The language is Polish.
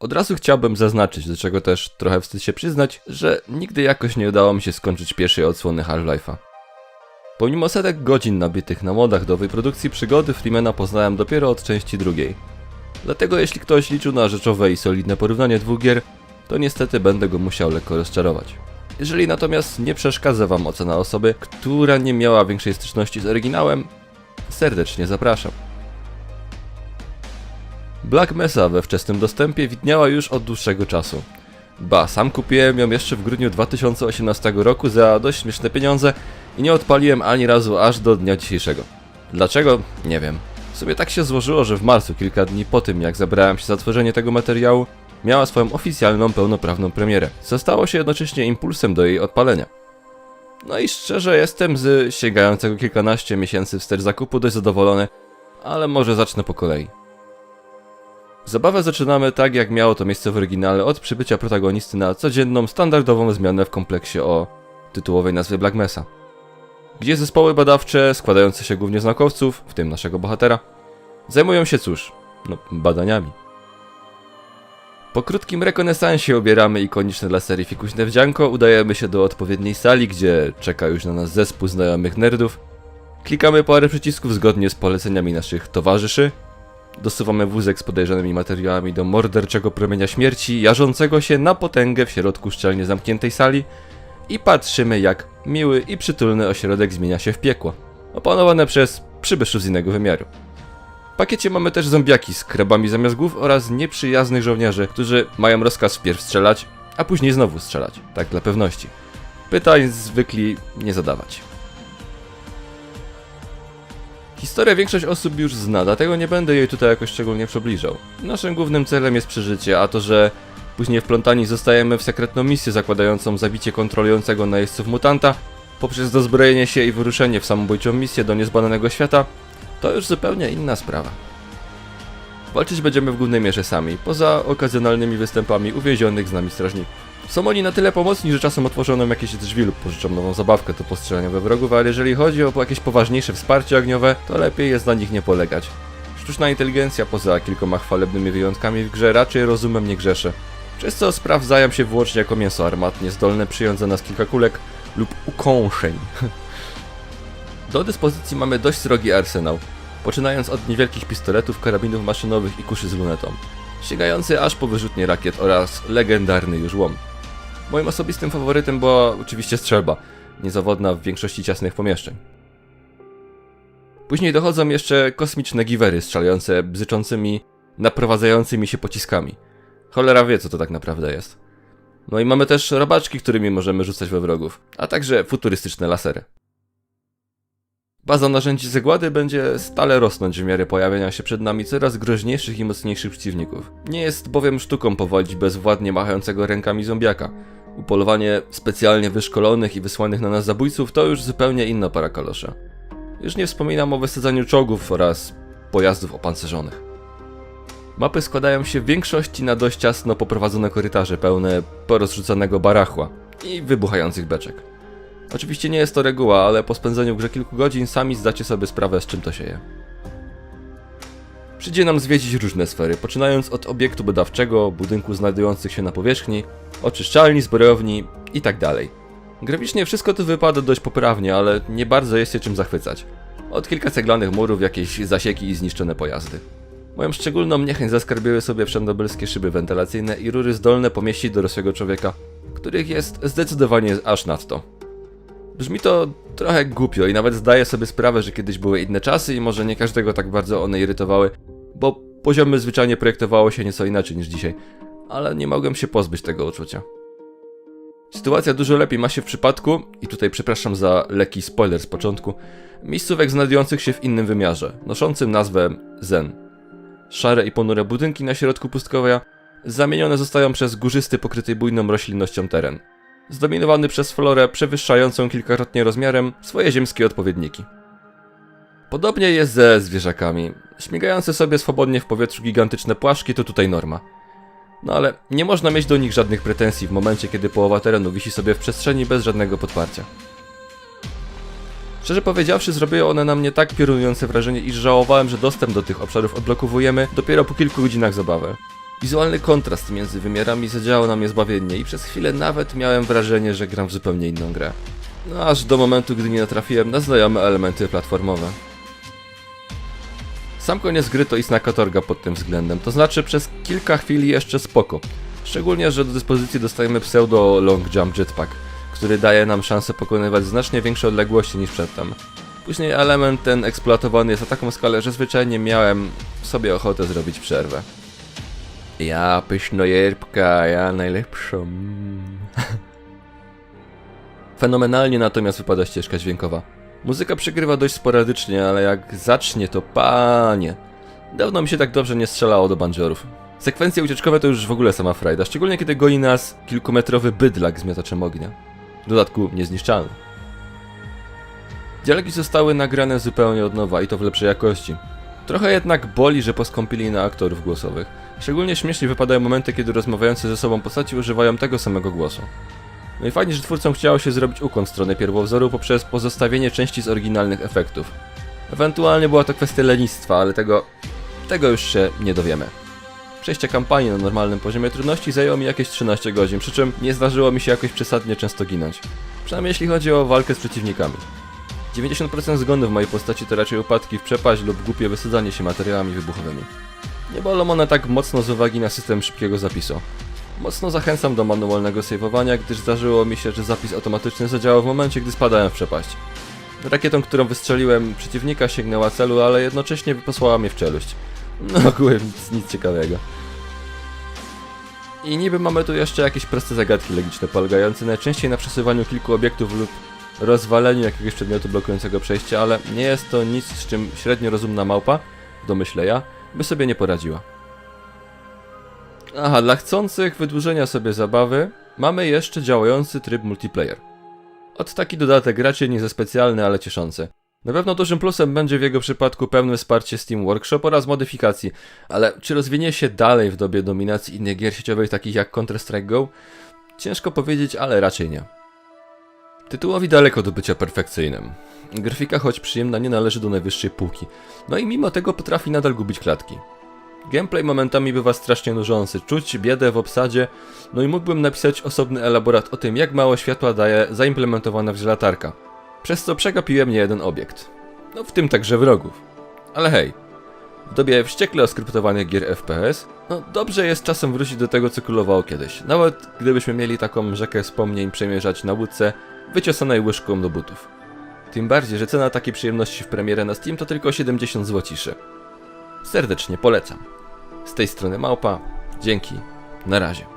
Od razu chciałbym zaznaczyć, do czego też trochę wstyd się przyznać, że nigdy jakoś nie udało mi się skończyć pierwszej odsłony Half-Life'a. Pomimo setek godzin nabitych na modach do wyprodukcji przygody Freemana poznałem dopiero od części drugiej. Dlatego jeśli ktoś liczył na rzeczowe i solidne porównanie dwóch gier, to niestety będę go musiał lekko rozczarować. Jeżeli natomiast nie przeszkadza Wam ocena osoby, która nie miała większej styczności z oryginałem, serdecznie zapraszam. Black Mesa we wczesnym dostępie widniała już od dłuższego czasu. Ba, sam kupiłem ją jeszcze w grudniu 2018 roku za dość śmieszne pieniądze i nie odpaliłem ani razu aż do dnia dzisiejszego. Dlaczego? Nie wiem. W sumie tak się złożyło, że w marcu, kilka dni po tym jak zabrałem się za tworzenie tego materiału, miała swoją oficjalną, pełnoprawną premierę, co stało się jednocześnie impulsem do jej odpalenia. No i szczerze jestem z sięgającego kilkanaście miesięcy wstecz zakupu dość zadowolony, ale może zacznę po kolei. Zabawę zaczynamy tak, jak miało to miejsce w oryginale, od przybycia protagonisty na codzienną, standardową zmianę w kompleksie o tytułowej nazwie Black Mesa. Gdzie zespoły badawcze, składające się głównie z naukowców, w tym naszego bohatera, zajmują się cóż, no, badaniami. Po krótkim rekonesansie obieramy ikoniczne dla serii fikuśne wdzianko, udajemy się do odpowiedniej sali, gdzie czeka już na nas zespół znajomych nerdów. Klikamy parę przycisków zgodnie z poleceniami naszych towarzyszy. Dosuwamy wózek z podejrzanymi materiałami do morderczego promienia śmierci, jarzącego się na potęgę w środku szczelnie zamkniętej sali i patrzymy jak miły i przytulny ośrodek zmienia się w piekło, opanowane przez przybyszów z innego wymiaru. W pakiecie mamy też zombiaki z krabami zamiast głów oraz nieprzyjaznych żołnierzy, którzy mają rozkaz wpierw strzelać, a później znowu strzelać, tak dla pewności. Pytań zwykli nie zadawać. Historię większość osób już zna, dlatego nie będę jej tutaj jakoś szczególnie przybliżał. Naszym głównym celem jest przeżycie, a to, że później wplątani zostajemy w sekretną misję zakładającą zabicie kontrolującego najeźdźców mutanta, poprzez dozbrojenie się i wyruszenie w samobójczą misję do niezbadanego świata, to już zupełnie inna sprawa. Walczyć będziemy w głównej mierze sami, poza okazjonalnymi występami uwięzionych z nami strażników. Są oni na tyle pomocni, że czasem otworzą jakieś drzwi lub pożyczą nową zabawkę do postrzelania we wrogów, ale jeżeli chodzi o jakieś poważniejsze wsparcie ogniowe, to lepiej jest na nich nie polegać. Sztuczna inteligencja, poza kilkoma chwalebnymi wyjątkami w grze, raczej rozumem nie grzeszy. Przez co sprawdzają się wyłącznie jako mięso armatnie, zdolne przyjąć za nas kilka kulek lub ukąszeń. Do dyspozycji mamy dość srogi arsenał, poczynając od niewielkich pistoletów, karabinów maszynowych i kuszy z lunetą, sięgający aż po wyrzutnie rakiet oraz legendarny już łom. Moim osobistym faworytem była oczywiście strzelba, niezawodna w większości ciasnych pomieszczeń. Później dochodzą jeszcze kosmiczne giwery strzelające bzyczącymi, naprowadzającymi się pociskami. Cholera wie, co to tak naprawdę jest. No i mamy też robaczki, którymi możemy rzucać we wrogów, a także futurystyczne lasery. Baza narzędzi zagłady będzie stale rosnąć w miarę pojawiania się przed nami coraz groźniejszych i mocniejszych przeciwników. Nie jest bowiem sztuką powolić bezwładnie machającego rękami zombiaka. Upolowanie specjalnie wyszkolonych i wysłanych na nas zabójców to już zupełnie inna para kalosza. Już nie wspominam o wysadzaniu czołgów oraz pojazdów opancerzonych. Mapy składają się w większości na dość ciasno poprowadzone korytarze pełne porozrzucanego barachła i wybuchających beczek. Oczywiście nie jest to reguła, ale po spędzeniu w grze kilku godzin sami zdacie sobie sprawę z czym to się je. Przyjdzie nam zwiedzić różne sfery, poczynając od obiektu badawczego, budynku znajdujących się na powierzchni, oczyszczalni, zbrojowni itd. Graficznie wszystko to wypada dość poprawnie, ale nie bardzo jest się czym zachwycać. Od kilka ceglanych murów, jakieś zasieki i zniszczone pojazdy. Moją szczególną niechęć zaskarbiły sobie wszędobylskie szyby wentylacyjne i rury zdolne pomieścić dorosłego człowieka, których jest zdecydowanie aż nadto. Brzmi to trochę głupio i nawet zdaję sobie sprawę, że kiedyś były inne czasy i może nie każdego tak bardzo one irytowały, bo poziomy zwyczajnie projektowało się nieco inaczej niż dzisiaj, ale nie mogłem się pozbyć tego uczucia. Sytuacja dużo lepiej ma się w przypadku, i tutaj przepraszam za lekki spoiler z początku, miejscówek znajdujących się w innym wymiarze, noszącym nazwę Zen. Szare i ponure budynki na środku pustkowia zamienione zostają przez górzysty pokryty bujną roślinnością teren zdominowany przez florę przewyższającą kilkakrotnie rozmiarem swoje ziemskie odpowiedniki. Podobnie jest ze zwierzakami. Śmigające sobie swobodnie w powietrzu gigantyczne płaszki to tutaj norma. No ale nie można mieć do nich żadnych pretensji w momencie, kiedy połowa terenu wisi sobie w przestrzeni bez żadnego podparcia. Szczerze powiedziawszy, zrobiły one na mnie tak piorunujące wrażenie, iż żałowałem, że dostęp do tych obszarów odblokowujemy dopiero po kilku godzinach zabawy. Wizualny kontrast między wymiarami zadziałał na mnie zbawiennie i przez chwilę nawet miałem wrażenie, że gram w zupełnie inną grę. No aż do momentu, gdy nie natrafiłem na znajome elementy platformowe. Sam koniec gry to istna katorga pod tym względem, to znaczy przez kilka chwil jeszcze spoko. Szczególnie, że do dyspozycji dostajemy pseudo long jump jetpack, który daje nam szansę pokonywać znacznie większe odległości niż przedtem. Później element ten eksploatowany jest na taką skalę, że zwyczajnie miałem sobie ochotę zrobić przerwę. Ja pysznojerbka, ja najlepszą. Fenomenalnie natomiast wypada ścieżka dźwiękowa. Muzyka przegrywa dość sporadycznie, ale jak zacznie to panie. Dawno mi się tak dobrze nie strzelało do banjorów. Sekwencje ucieczkowe to już w ogóle sama frajda, szczególnie kiedy goni nas kilkumetrowy bydlak z miotaczem ognia. W dodatku niezniszczalny. Dialogi zostały nagrane zupełnie od nowa i to w lepszej jakości. Trochę jednak boli, że poskąpili na aktorów głosowych. Szczególnie śmiesznie wypadają momenty, kiedy rozmawiające ze sobą postaci używają tego samego głosu. No i fajnie, że twórcom chciało się zrobić ukłon w stronę pierwowzoru poprzez pozostawienie części z oryginalnych efektów. Ewentualnie była to kwestia lenistwa, ale tego... tego już się nie dowiemy. Przejście kampanii na normalnym poziomie trudności zajęło mi jakieś 13 godzin, przy czym nie zdarzyło mi się jakoś przesadnie często ginąć. Przynajmniej jeśli chodzi o walkę z przeciwnikami. 90% zgonów w mojej postaci to raczej upadki w przepaść lub głupie wysadzanie się materiałami wybuchowymi. Nie bolą one tak mocno z uwagi na system szybkiego zapisu. Mocno zachęcam do manualnego saveowania, gdyż zdarzyło mi się, że zapis automatyczny zadziałał w momencie, gdy spadałem w przepaść. Rakietą, którą wystrzeliłem przeciwnika sięgnęła celu, ale jednocześnie posłała mnie w czeluść. No ogółem nic, nic ciekawego. I niby mamy tu jeszcze jakieś proste zagadki logiczne, polegające najczęściej na przesuwaniu kilku obiektów lub rozwaleniu jakiegoś przedmiotu blokującego przejście, ale nie jest to nic, z czym średnio rozumna małpa, w domyśle ja, by sobie nie poradziła. Aha, dla chcących wydłużenia sobie zabawy mamy jeszcze działający tryb multiplayer. Od taki dodatek raczej nie za specjalny, ale cieszący. Na pewno dużym plusem będzie w jego przypadku pełne wsparcie Steam Workshop oraz modyfikacji, ale czy rozwinie się dalej w dobie dominacji innych gier sieciowych takich jak Counter-Strike Go? Ciężko powiedzieć, ale raczej nie. Tytułowi daleko do bycia perfekcyjnym. Grafika, choć przyjemna, nie należy do najwyższej półki. No i mimo tego potrafi nadal gubić klatki. Gameplay momentami bywa strasznie nużący, czuć biedę w obsadzie, no i mógłbym napisać osobny elaborat o tym, jak mało światła daje zaimplementowana w latarka. Przez co przegapiłem nie jeden obiekt. No w tym także wrogów. Ale hej, w dobie wściekle oskryptowanych gier FPS, no dobrze jest czasem wrócić do tego, co królowało kiedyś. Nawet gdybyśmy mieli taką rzekę wspomnień przemierzać na łódce, wyciosanej łyżką do butów. Tym bardziej, że cena takiej przyjemności w premierę na Steam to tylko 70 złociszy. Serdecznie polecam. Z tej strony Małpa. Dzięki. Na razie.